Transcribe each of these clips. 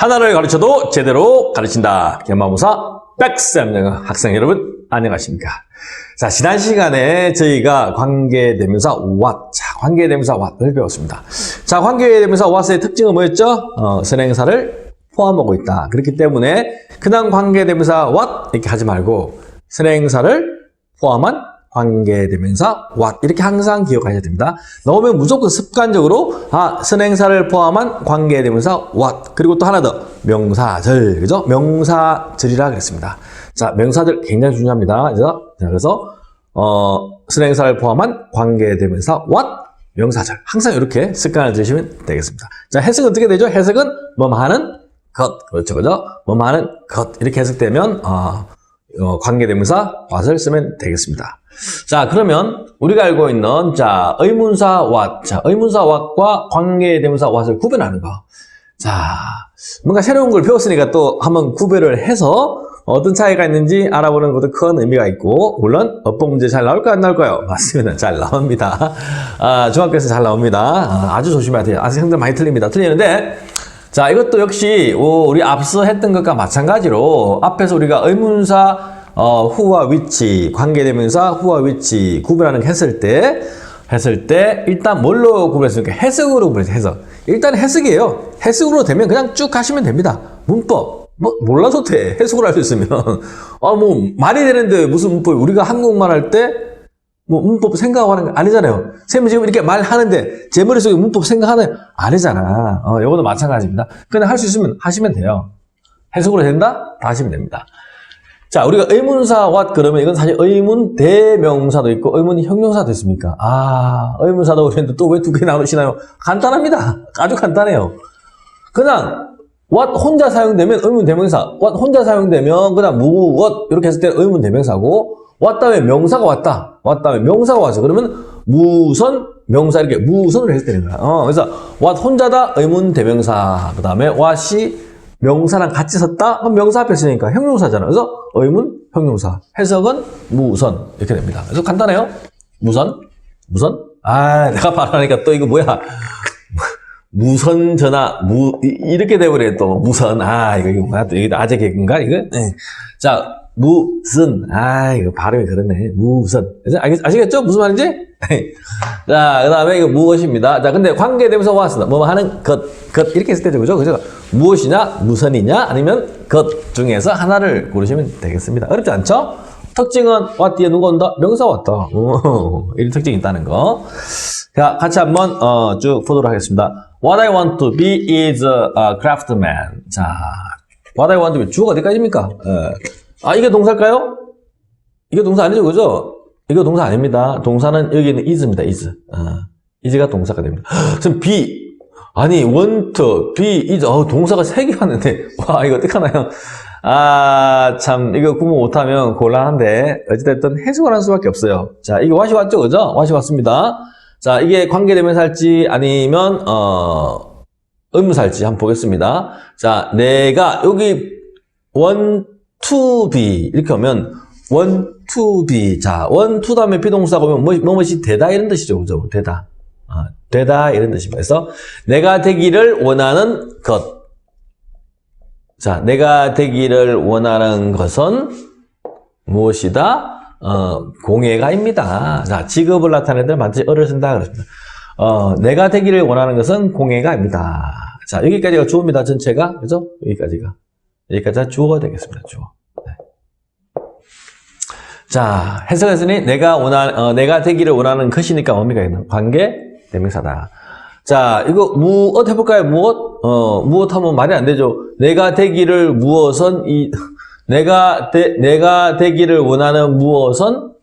하나를 가르쳐도 제대로 가르친다. 개마무사 백쌤 학생 여러분 안녕하십니까? 자 지난 시간에 저희가 관계대명사 what, 자 관계대명사 what을 배웠습니다. 자 관계대명사 what의 특징은 뭐였죠? 어, 선행사를 포함하고 있다. 그렇기 때문에 그냥 관계대명사 what 이렇게 하지 말고 선행사를 포함한 관계대명사 what 이렇게 항상 기억하셔야 됩니다. 나오면 무조건 습관적으로 아 선행사를 포함한 관계대명사 what 그리고 또 하나 더 명사절 그죠? 명사절이라 그랬습니다. 자 명사절 굉장히 중요합니다. 그래서 자, 그래서 어 선행사를 포함한 관계대명사 what 명사절 항상 이렇게 습관을 들이시면 되겠습니다. 자 해석은 어떻게 되죠? 해석은 뭐 하는 것 그렇죠 그죠? 뭐 하는 것 이렇게 해석되면 어, 어, 관계대명사 what을 쓰면 되겠습니다. 자, 그러면 우리가 알고 있는 자, 의문사 what. 자, 의문사 what과 관계대명사 what을 구별하는 거. 자, 뭔가 새로운 걸 배웠으니까 또 한번 구별을 해서 어떤 차이가 있는지 알아보는 것도 큰 의미가 있고, 물론 어법 문제 잘 나올까요? 안 나올까요? 맞습니다. 잘 나옵니다. 아, 중학교에서 잘 나옵니다. 아, 주 조심해야 돼요. 아직 형들 많이 틀립니다. 틀리는데, 자, 이것도 역시 오, 우리 앞서 했던 것과 마찬가지로 앞에서 우리가 의문사 어, 후와 위치, 관계대명사 후와 위치 구분하는 거 했을 때 했을 때 일단 뭘로 구분했습니까? 해석으로 구분했어요. 해석. 일단 해석이에요. 해석으로 되면 그냥 쭉 가시면 됩니다. 문법. 뭐 몰라도 돼. 해석을 할 수 있으면. 아, 뭐 말이 되는데 무슨 문법 우리가 한국말 할 때 뭐 문법 생각하는 거 아니잖아요. 쌤이 지금 이렇게 말하는데 제 머릿속에 문법 생각하는 아니잖아. 어, 이것도 마찬가지입니다. 그냥 할 수 있으면 하시면 돼요. 해석으로 된다? 다 하시면 됩니다. 자, 우리가 의문사 what 그러면 이건 사실 의문 대명사도 있고 의문 형용사도 있습니까? 아, 의문사도 그랬는데 또 왜 두 개 나누시나요? 간단합니다. 아주 간단해요. 그냥 what 혼자 사용되면 의문 대명사, what 혼자 사용되면 그냥 무, what 이렇게 했을 때는 의문 대명사고 what 다음에 명사가 왔다. what 다음에 명사가 왔어. 그러면 무선 명사 이렇게 무선으로 했을 때는 거야. 어, 그래서 what 혼자다 의문 대명사. 그 다음에 what이 명사랑 같이 섰다? 그럼 명사 앞에 쓰니까 형용사잖아. 그래서 의문, 형용사. 해석은 무선. 이렇게 됩니다. 그래서 간단해요. 무선, 무선. 아, 내가 말하니까 또 이거 뭐야. 무선 전화, 무, 이- 이렇게 돼버려, 또. 무선. 아, 이거, 이거 이게 아재 개그인가, 이거? 네. 자, 무슨. 아, 이거 발음이 그렇네. 알겠, 아시겠죠? 무슨 말인지? 자, 그 다음에 이거 무엇입니다. 자, 근데 관계되면서 왔습니다. 뭐 하는 것, 것, 이렇게 했을 때죠. 그죠? 그죠? 무엇이냐, 무선이냐, 아니면 것 중에서 하나를 고르시면 되겠습니다. 어렵지 않죠? 특징은 what 뒤에 누가 온다? 명사 왔다. 오, 이런 특징이 있다는 거. 자, 같이 한번 어, 쭉 보도록 하겠습니다. What I want to be is a craftsman. 자, what I want to be 주어가 어디까지입니까? 예. 아, 이게 동사일까요? 이게 동사 아니죠, 그죠? 이거 동사 아닙니다. 동사는 여기는 is입니다, is. 어, is가 동사가 됩니다. 지금 be. 아니, want, be, is. 어, 동사가 세 개 왔는데. 와, 이거 어떡하나요? 아, 참, 이거 구분 못하면 곤란한데. 어찌됐든 해석을 할 수밖에 없어요. 자, 이게 와시 왔죠, 그죠? 와시 왔습니다. 자, 이게 관계대명사일지 아니면, 어, 의문사일지 한번 보겠습니다. 자, 내가, 여기, want to be. 이렇게 하면, want to be. 자, want to 다음에 비동사가 오면 뭐, 뭐뭐이 되다 이런 뜻이죠. 그죠? 되다. 아, 되다 이런 뜻입니다. 그래서 내가 되기를 원하는 것. 자, 내가 되기를 원하는 것은 무엇이다? 어, 공예가입니다. 자, 직업을 나타내는 반드시 어를 쓴다 그랬습니다. 어, 내가 되기를 원하는 것은 공예가입니다. 자, 여기까지가 주어입니다. 전체가. 그죠? 여기까지가. 여기까지가 주어가 되겠습니다. 주어. 자, 해석했으니 내가 원하, 어, 내가 되기를 원하는 것이니까 뭡니까? 이거는 관계 대명사다. 자, 이거 무엇 해볼까요? 무엇? 어, 무엇 하면 말이 안 되죠. 내가 되기를 무엇은 이, 내가 되, 내가 되기를 원하는 무엇은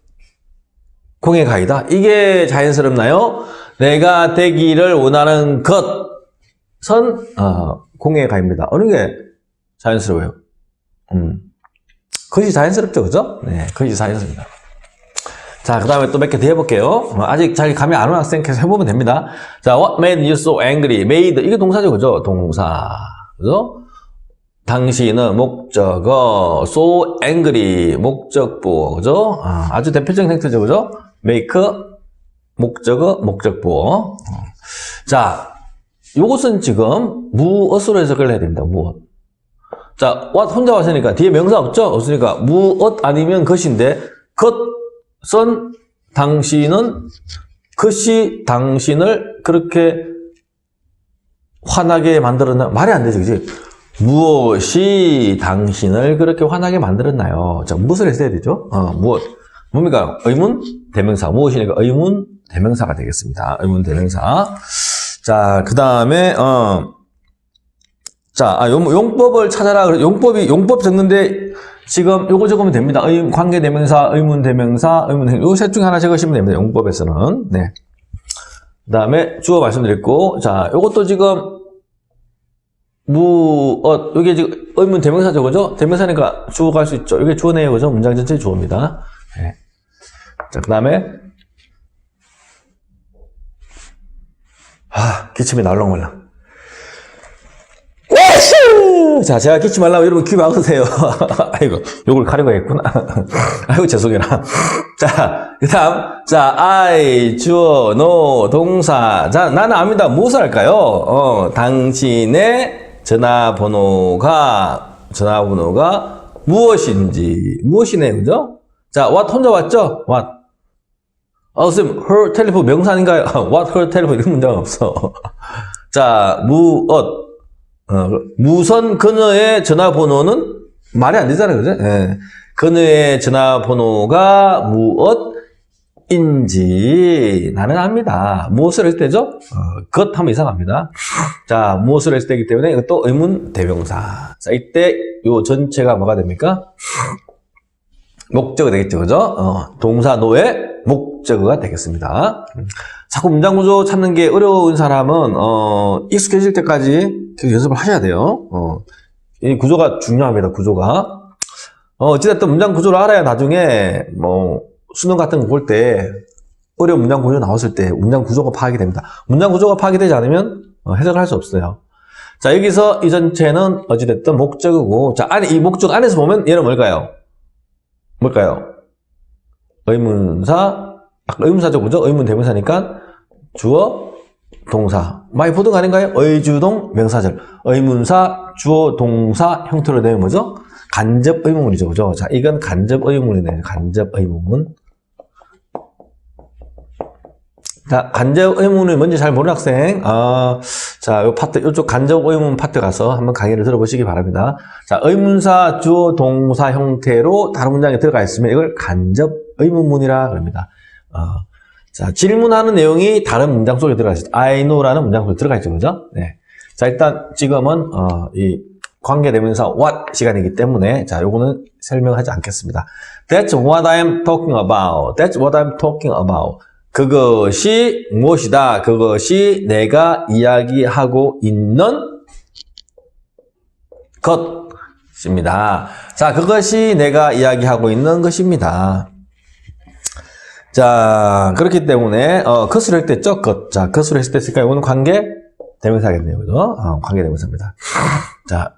공의 가이다. 이게 자연스럽나요? 내가 되기를 원하는 것은 어, 공의 가입니다. 어느 게 자연스러워요? 음. 그것이 자연스럽죠, 그죠? 네, 그것이 자연스럽습니다. 자, 그 다음에 또 몇 개 더 해볼게요. 어, 아직 잘 감이 안 오는 학생 계속 해보면 됩니다. 자, what made you so angry? made. 이게 동사죠, 그죠? 동사. 그죠? 당신은 목적어, so angry. 목적보. 그죠? 아, 아주 대표적인 행태죠, 그죠? make, 목적어, 목적보. 어. 자, 요것은 지금 무엇으로 해석을 해야 됩니다. 무엇. 자, what 혼자 왔으니까 뒤에 명사 없죠? 없으니까 무엇 아니면 것인데 것은 당신은 것이 당신을 그렇게 화나게 만들었나? 말이 안 되죠, 그지? 무엇이 당신을 그렇게 화나게 만들었나요? 자, 무엇을 했어야 되죠? 어, 무엇. 뭡니까? 의문, 대명사. 무엇이니까 의문, 대명사가 되겠습니다. 의문, 대명사. 자, 그 다음에, 어, 자, 아, 용, 용법을 찾아라. 용법이, 용법 적는데 지금 요거 적으면 됩니다. 의, 관계 대명사, 의문 대명사, 의문 대명사. 요셋 중에 하나 적으시면 됩니다. 용법에서는. 네. 그 다음에 주어 말씀드렸고, 자, 요것도 지금 무, 어, 여기 지금 의문 대명사죠, 그죠? 대명사니까 주어가 할수 있죠. 이게 주어네요, 그죠? 문장 전체 주어입니다. 네. 자, 그 다음에, 아, 기침이 날렁말랑. 자, 제가 기침 말라고 여러분 귀 막으세요. 아이고, 요걸 가려고 했구나. 아이고, 죄송해라. 자, 그 다음. 자, I, 주어, no, 동사. 자, 나는 압니다. 무엇을 할까요? 어, 당신의 전화번호가, 전화번호가 무엇인지. 무엇이네, 그죠? 자, what 혼자 왔죠? what. 어, 선생님, her 텔레폰 명사 아닌가요? what her 텔레폰 이런 문제가 없어. 자, 무엇. 어, 무선 그녀의 전화번호는 말이 안 되잖아요, 그죠? 예. 그녀의 전화번호가 무엇인지 나는 압니다. 무엇을 했을 때죠? 어, 것 하면 이상합니다. 자, 무엇을 했을 때이기 때문에 이것도 의문 대명사. 자, 이때 요 전체가 뭐가 됩니까? 목적어 되겠죠, 그죠? 어, 동사 노의 목적어가 되겠습니다. 자꾸 문장 구조 찾는 게 어려운 사람은 어, 익숙해질 때까지 계속 연습을 하셔야 돼요. 어, 이 구조가 중요합니다. 구조가 어, 어찌됐든 문장 구조를 알아야 나중에 뭐 수능 같은 거 볼 때 어려운 문장 구조 나왔을 때 문장 구조가 파악이 됩니다. 문장 구조가 파악이 되지 않으면 어, 해석을 할 수 없어요. 자 여기서 이 전체는 어찌됐든 목적어고 자 안에 이 목적 안에서 보면 얘는 뭘까요? 뭘까요? 의문사 아까 의문사죠, 그죠? 의문 대명사니까 주어, 동사. 많이 보던 거 아닌가요? 의주동, 명사절. 의문사, 주어, 동사 형태로 되면 뭐죠? 간접 의문문이죠, 그죠? 자, 이건 간접 의문이네요. 간접 의문문. 자, 간접 의문을 뭔지 잘 모르는 학생, 아, 자, 요 파트, 요쪽 간접 의문 파트 가서 한번 강의를 들어보시기 바랍니다. 자, 의문사, 주어, 동사 형태로 다른 문장에 들어가 있으면 이걸 간접 의문문이라 그럽니다. 어, 자, 질문하는 내용이 다른 문장 속에 들어가 있어요. I know라는 문장 속에 들어가 있죠, 그죠? 네. 자, 일단 지금은, 어, 이 관계대명사 what 시간이기 때문에, 자, 요거는 설명하지 않겠습니다. That's what I'm talking about. That's what I'm talking about. 그것이 무엇이다. 그것이 내가 이야기하고 있는 것입니다. 자, 그것이 내가 이야기하고 있는 것입니다. 자, 그렇기 때문에, 어, 것으로 했을 때죠, 것. 자, 것으로 했을 때 있으니까 이거는 관계 대명사겠네요. 그죠? 어, 관계 대명사입니다. 자,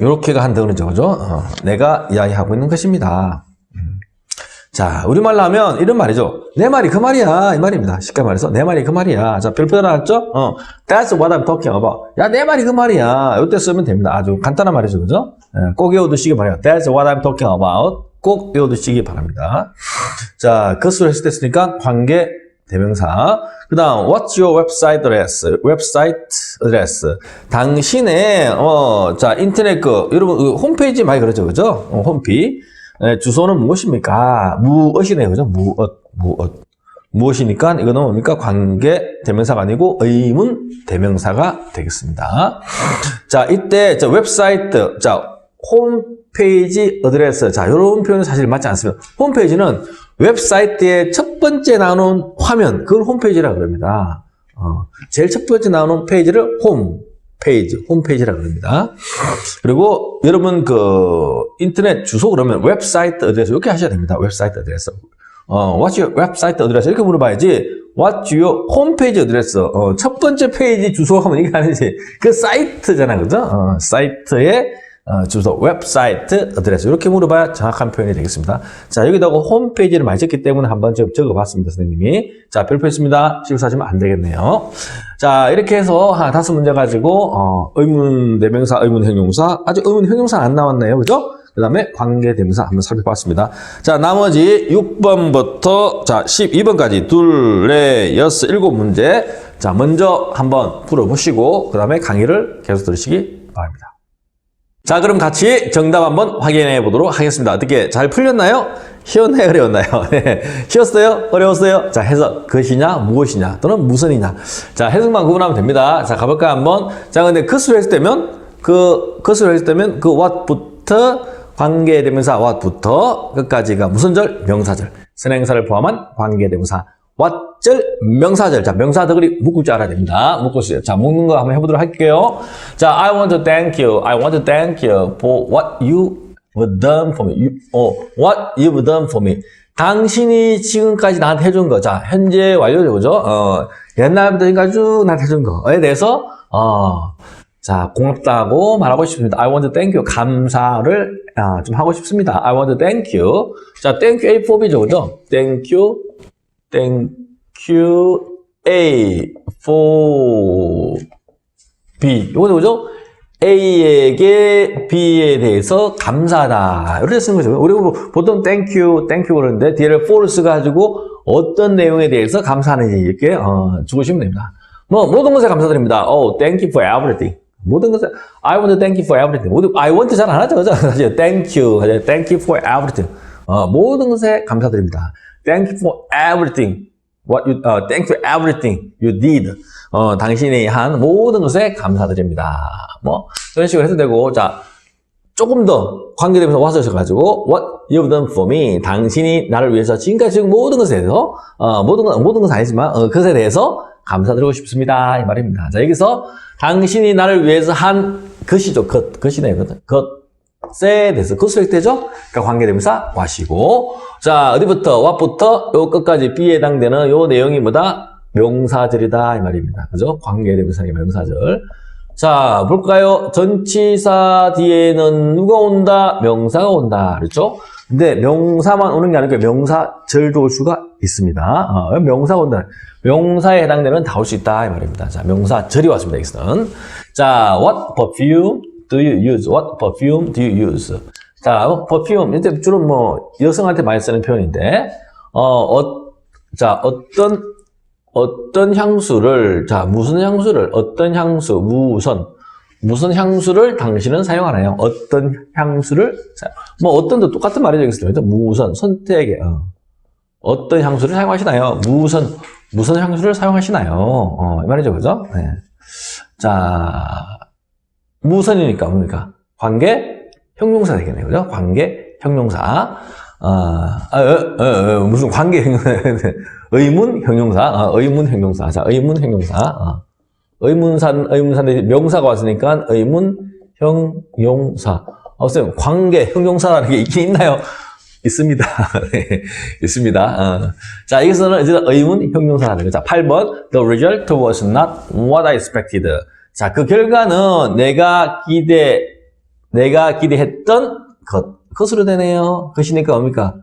요렇게가 한 더그죠, 그죠? 어, 내가 이야기하고 있는 것입니다. 음. 자, 우리말로 하면 이런 말이죠. 내 말이 그 말이야. 이 말입니다. 쉽게 말해서. 내 말이 그 말이야. 자, 별표 나왔죠? 어, that's what I'm talking about. 야, 내 말이 그 말이야. 요때 쓰면 됩니다. 아주 간단한 말이죠. 그죠? 예, 꼭 외워두시기 바래요. That's what I'm talking about. 꼭 외워두시기 바랍니다. 자, 때 쓰니까 관계 대명사. 그 다음, what's your website address? 웹사이트 address. 당신의, 어, 자, 인터넷 그, 여러분, 그 홈페이지 많이 그러죠. 그죠? 어, 홈피. 예, 주소는 무엇입니까? 무엇이네요. 그죠? 무엇, 무엇. 무엇이니까 이거는 뭡니까? 관계 대명사가 아니고 의문 대명사가 되겠습니다. 자, 이때 저 웹사이트, 자, 홈 페이지 어드레스. 자, 이런 표현은 사실 맞지 않습니다. 홈페이지는 웹사이트의 첫 번째 나오는 화면, 그걸 홈페이지라 그럽니다. 어, 제일 첫 번째 나오는 페이지를 홈 페이지, 홈페이지라 그럽니다. 그리고 여러분 그 인터넷 주소 그러면 웹사이트 어드레스 이렇게 하셔야 됩니다. 웹사이트 어드레스. 어, what's your 웹사이트 어드레스 이렇게 물어봐야지. what's your 홈페이지 어드레스. 어, 첫 번째 페이지 주소 하면 이게 아니지. 그 사이트잖아, 그죠? 어, 사이트의 어, 주소, 웹사이트 어드레스 이렇게 물어봐야 정확한 표현이 되겠습니다. 자 여기다가 홈페이지를 많이 적기 때문에 한번 좀 적어봤습니다, 선생님이. 자 별표했습니다. 실수하시면 안 되겠네요. 자 이렇게 해서 한 다섯 문제 가지고 어, 의문 대명사, 의문 형용사 아직 의문 형용사 안 나왔네요, 그죠? 그 다음에 관계대명사 한번 살펴봤습니다. 자, 나머지 6번부터 자 12번까지 둘, 넷, 여섯, 일곱 문제. 자, 먼저 한번 풀어보시고 그 다음에 강의를 계속 들으시기 바랍니다. 자, 그럼 같이 정답 한번 확인해 보도록 하겠습니다. 어떻게 잘 풀렸나요? 쉬웠나요? 어려웠나요? 네. 쉬웠어요? 어려웠어요? 자, 해석. 것이냐, 무엇이냐, 또는 무선이냐. 자, 해석만 구분하면 됩니다. 자, 가볼까 한번. 자, 근데 것으로 했을 때면, 그, 것으로 했을 때면, 그 what부터 관계대명사 what부터 끝까지가 무슨 절? 명사절. 선행사를 포함한 관계대명사 what 절, 명사절. 자, 명사 덕을 묶을 줄 알아야 됩니다. 묶을 수. 자, 묶는 거 한번 해보도록 할게요. 자, I want to thank you. I want to thank you for what you have done for me. You, 어, what you've done for me. 당신이 지금까지 나한테 해준 거. 자, 현재 완료죠, 그죠? 어, 옛날부터 지금까지 쭉 나한테 해준 거에 대해서, 어, 자, 고맙다고 말하고 싶습니다. I want to thank you. 감사를 아, 좀 하고 싶습니다. I want to thank you. 자, thank you A for B죠, 그죠? Thank you, thank you A for B. 이거죠, 그죠? A에게 B에 대해서 감사하다. 이렇게 쓰는 거죠. 우리가 뭐 보통 thank you, thank you 그러는데 뒤를 for 써 가지고 어떤 내용에 대해서 감사하는지 이렇게 어, 주시면 됩니다. 뭐 모든 것에 감사드립니다. Oh, thank you for everything. 모든 것에 I want to thank you for everything. 모든 I want 잘안 하죠, 그죠? thank you, thank you for everything. 어, 모든 것에 감사드립니다. Thank you for everything. What you, 어, thank for everything you did. 어, 당신이 한 모든 것에 감사드립니다. 뭐 이런 식으로 해도 되고, 자 조금 더 관계되면서 와서 가지고 What you've done for me. 당신이 나를 위해서 지금까지 지금 모든 것에 대해서 어, 모든 것 모든 것은 아니지만 어, 그것에 대해서 감사드리고 싶습니다. 이 말입니다. 자 여기서 당신이 나를 위해서 한 것이죠. 것 것이네요. 것. 것 에 대해서 그것을 때죠. 그러니까 관계대명사 what이고 자 어디부터 what부터 요 끝까지 B에 해당되는 요 내용이 뭐다? 명사절이다 이 말입니다. 그죠? 관계대명사의 명사절. 자 볼까요? 전치사 뒤에는 누가 온다? 명사가 온다. 그렇죠? 근데 명사만 오는 게 아니고 명사절도 올 수가 있습니다. 어, 명사가 온다. 명사에 해당되는 다 올 수 있다 이 말입니다. 자 명사절이 왔습니다. 여기서는 자 what perfume do you use? What perfume do you use? 자, perfume. 이제 주로 뭐, 여성한테 많이 쓰는 표현인데, 어, 어, 자, 어떤, 어떤 향수를, 자, 무슨 향수를, 어떤 향수, 무선, 무슨 향수를 당신은 사용하나요? 어떤 향수를, 사- 뭐, 어떤도 똑같은 말이죠. 여기서. 무선, 선택에, 어. 어떤 향수를 사용하시나요? 무선, 무슨 향수를 사용하시나요? 어, 이 말이죠. 그죠? 네. 자, 무선이니까 뭡니까? 관계 형용사 되겠네요. 그죠? 관계 형용사. 어, 아, 어, 어, 어, 무슨 관계 형용사. 의문 형용사. 어, 의문 형용사. 자, 의문 형용사. 어. 의문산, 의문산데 명사가 왔으니까 의문 형용사. 어, 쌤, 관계 형용사라는 게 있긴 있나요? 있습니다. 네, 있습니다. 어. 자, 여기서는 이제 의문 형용사라는 거죠. 8번. The result was not what I expected. 자, 그 결과는 내가 기대, 내가 기대했던 것, 것으로 되네요. 것이니까 뭡니까?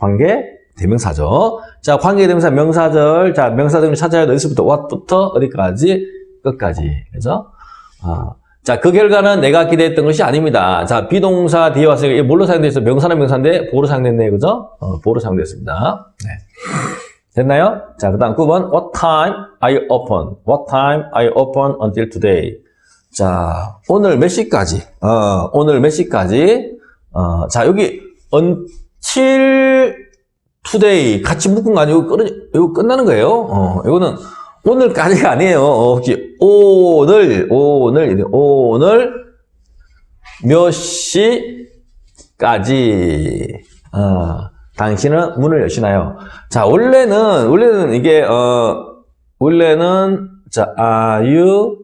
관계, 대명사죠. 자, 관계, 대명사, 명사절. 자, 명사절을 찾아야 돼. 어디서부터, what부터 어디까지? 끝까지. 그죠? 아, 자, 그 결과는 내가 기대했던 것이 아닙니다. 자, 비동사 뒤에 왔으니까 뭘로 사용되어 있어요? 명사는 명사인데, 보로 사용됐네요. 그죠? 어, 보로 사용됐습니다. 네. 됐나요? 자, 그 다음 9번. What time you open? What time you open until today? 자, 오늘 몇 시까지? 어, 오늘 몇 시까지? 어, 자, 여기 until today 같이 묶은 거 아니고 끊, 이거 끝나는 거예요. 어, 이거는 오늘까지가 아니에요. 어, 오늘, 오늘, 오늘 몇 시까지? 어, 당신은 문을 여시나요? 자, 원래는, 원래는 이게, 어, 원래는, 자, are you,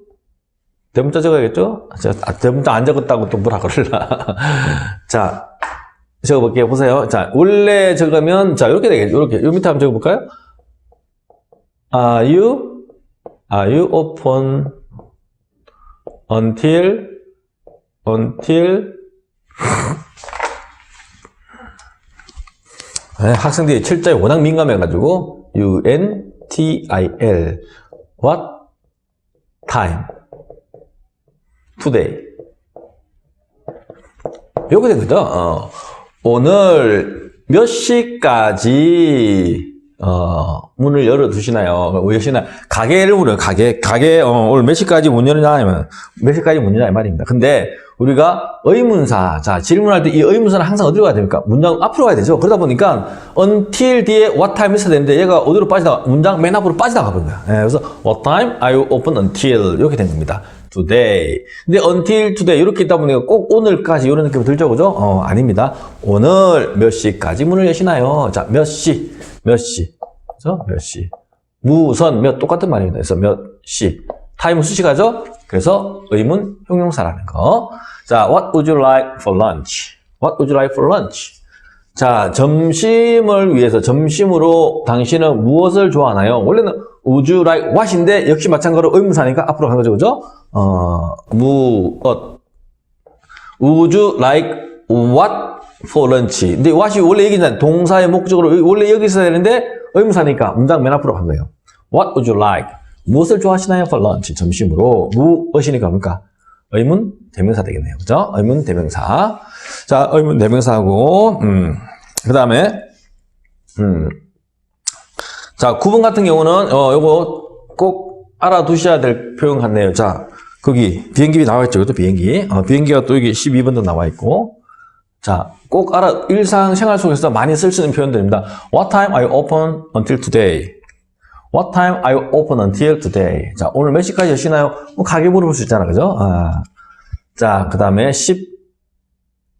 대문자 적어야겠죠? 자, 아, 대문자 안 적었다고 또 뭐라 그럴라. 자, 적어볼게요. 보세요. 자, 원래 적으면, 자, 이렇게 되겠죠. 이렇게. 요 밑에 한번 적어볼까요? Are you, are you open until, until 네, 학생들이 철자에 워낙 민감해가지고 U N T I L What time? Today. 요거 된 거죠. 어, 오늘 몇 시까지 어, 문을 열어두시나요? 여시나 가게를 물어요. 가게 가게 어, 오늘 몇 시까지 문 열느냐 하면 몇 시까지 문 열냐 이 말입니다. 근데 우리가 의문사 자 질문할 때 이 의문사는 항상 어디로 가야 됩니까? 문장 앞으로 가야 되죠. 그러다 보니까 until 뒤에 what time 있어야 되는데 얘가 어디로 빠지다가 문장 맨 앞으로 빠지다가 버린 거야. 예, 그래서 what time are you open until 이렇게 된 겁니다. today. 근데 until today 이렇게 있다 보니까 꼭 오늘까지 이런 느낌이 들죠, 그죠? 어, 아닙니다. 오늘 몇 시까지 문을 여시나요? 자, 몇 시, 몇 시, 그죠? 몇 시. 무선 몇 똑같은 말입니다. 그래서 몇 시. 타임은 수식하죠? 그래서 의문 형용사라는 거. 자, what would you like for lunch? What would you like for lunch? 자, 점심을 위해서 점심으로 당신은 무엇을 좋아하나요? 원래는 would you like what인데 역시 마찬가지로 의문사니까 앞으로 가는 거죠, 그죠? 어, 무엇 would you like what for lunch? 근데 what이 원래 얘기잖아요. 동사의 목적으로 원래 여기 있어야 되는데 의문사니까 문장 맨 앞으로 간 거예요. What would you like? 무엇을 좋아하시나요? for lunch. 점심으로. 무엇이니까 뭡니까? 의문 대명사 되겠네요. 그죠? 의문 대명사. 자, 의문 대명사하고, 음, 그 다음에, 음, 자, 9번 같은 경우는, 어, 요거 꼭 알아두셔야 될 표현 같네요. 자, 거기 비행기 나와 있죠. 이것도 비행기. 어, 비행기가 또 여기 12번도 나와 있고. 자, 꼭 알아, 일상생활 속에서 많이 쓸 수 있는 표현들입니다. What time are you open until today? What time are you open until today? 자, 오늘 몇 시까지 여시나요? 뭐 가게 물어볼 수 있잖아, 그죠? 아. 자, 그 다음에 11번이죠.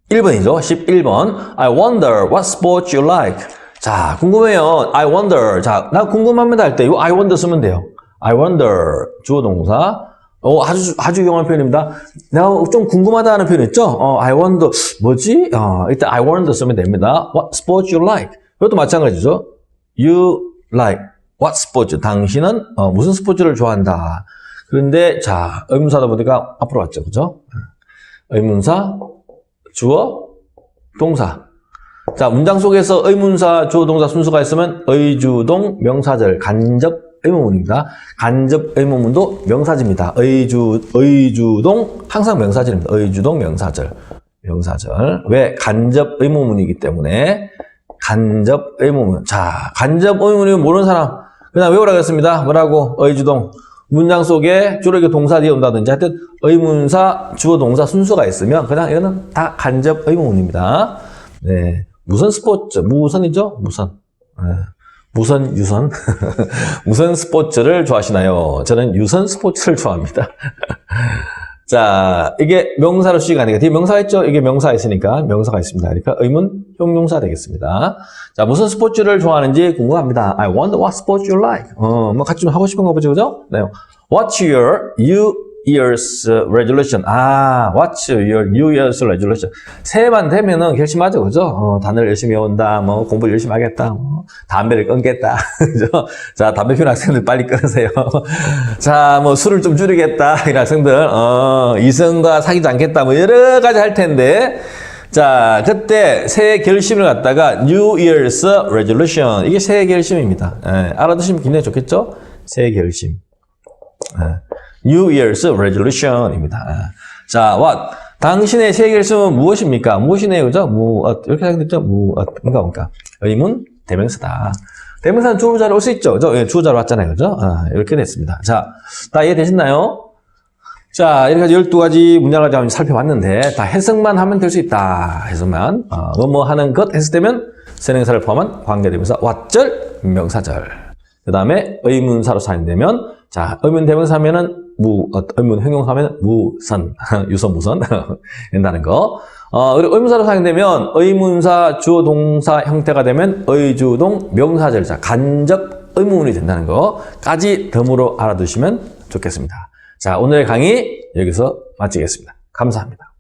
11번. I wonder what sport you like. 자, 궁금해요. I wonder. 자, 나 궁금합니다 할 때, 이거 I wonder 쓰면 돼요. I wonder. 주어 동사. 어, 아주, 아주 유용한 표현입니다. 내가 좀 궁금하다는 표현 있죠? 어, I wonder. 뭐지? 어, 일단 I wonder 쓰면 됩니다. What sport you like? 이것도 마찬가지죠. You like. What sport? 당신은 어, 무슨 스포츠를 좋아한다. 그런데 자 의문사다 보니까 앞으로 왔죠, 그죠? 의문사, 주어, 동사. 자 문장 속에서 의문사, 주어, 동사 순서가 있으면 의주동, 명사절, 간접 의문문입니다. 간접 의문문도 명사절입니다. 의주, 의주동 항상 명사절입니다. 의주동, 명사절, 명사절. 왜 간접 의문문이기 때문에 간접 의문문. 자 간접 의문문 모르는 사람. 그냥 외우라고 했습니다. 뭐라고? 의주동. 문장 속에 주로 이게 동사 뒤에 온다든지 하여튼 의문사, 주어, 동사 순서가 있으면 그냥 이거는 다 간접 의문문입니다. 네. 무선 스포츠. 무선이죠? 무선. 네. 무선, 유선. 무선 스포츠를 좋아하시나요? 저는 유선 스포츠를 좋아합니다. 자, 이게 명사로 시가 아니까 뒤에 명사가 있죠? 이게 명사가 있으니까 명사가 있습니다. 그러니까 의문 형용사 되겠습니다. 자, 무슨 스포츠를 좋아하는지 궁금합니다. I wonder what sport you like. 어, 뭐 같이 좀 하고 싶은 거 보죠, 그죠? 네. What's your New Year's resolution? 아, what's your New Year's resolution? 새해만 되면은 결심하죠, 그죠? 어, 단어를 열심히 외운다, 뭐 공부를 열심히 하겠다, 뭐 담배를 끊겠다, 그죠? 자, 담배 피우는 학생들 빨리 끊으세요. 자, 뭐 술을 좀 줄이겠다, 이런 학생들, 어, 이성과 사귀지 않겠다, 뭐 여러 가지 할 텐데, 자, 그때 새해 결심을 갖다가 New Year's Resolution 이게 새해 결심입니다. 예, 알아두시면 굉장히 좋겠죠? 새해 결심. 예, New Year's Resolution입니다. 예. 자, what? 당신의 새해 결심은 무엇입니까? 무엇이네요, 그죠? 무 엇 이렇게 생겼죠? 무 엇 뭔가 뭔가 의문 대명사다. 대명사는 주어자로 올 수 있죠, 그죠? 예, 주어자로 왔잖아요, 그죠? 아, 이렇게 됐습니다. 자, 다 이해되셨나요? 자, 이렇게 12가지 문장을 좀 살펴봤는데, 다 해석만 하면 될 수 있다. 해석만. 어, 뭐뭐 하는 것 해서 되면, 선행사를 포함한 관계대명사, 왓절, 명사절. 그 다음에 의문사로 사용되면, 자, 의문 대명사 하면은, 무, 어, 의문 형용사하면 무선, 유선, 무선. 된다는 거. 어, 그리고 의문사로 사용되면, 의문사, 주어, 동사 형태가 되면, 의주동, 명사절, 자, 간접 의문문이 된다는 거까지 덤으로 알아두시면 좋겠습니다. 자, 오늘의 강의 여기서 마치겠습니다. 감사합니다.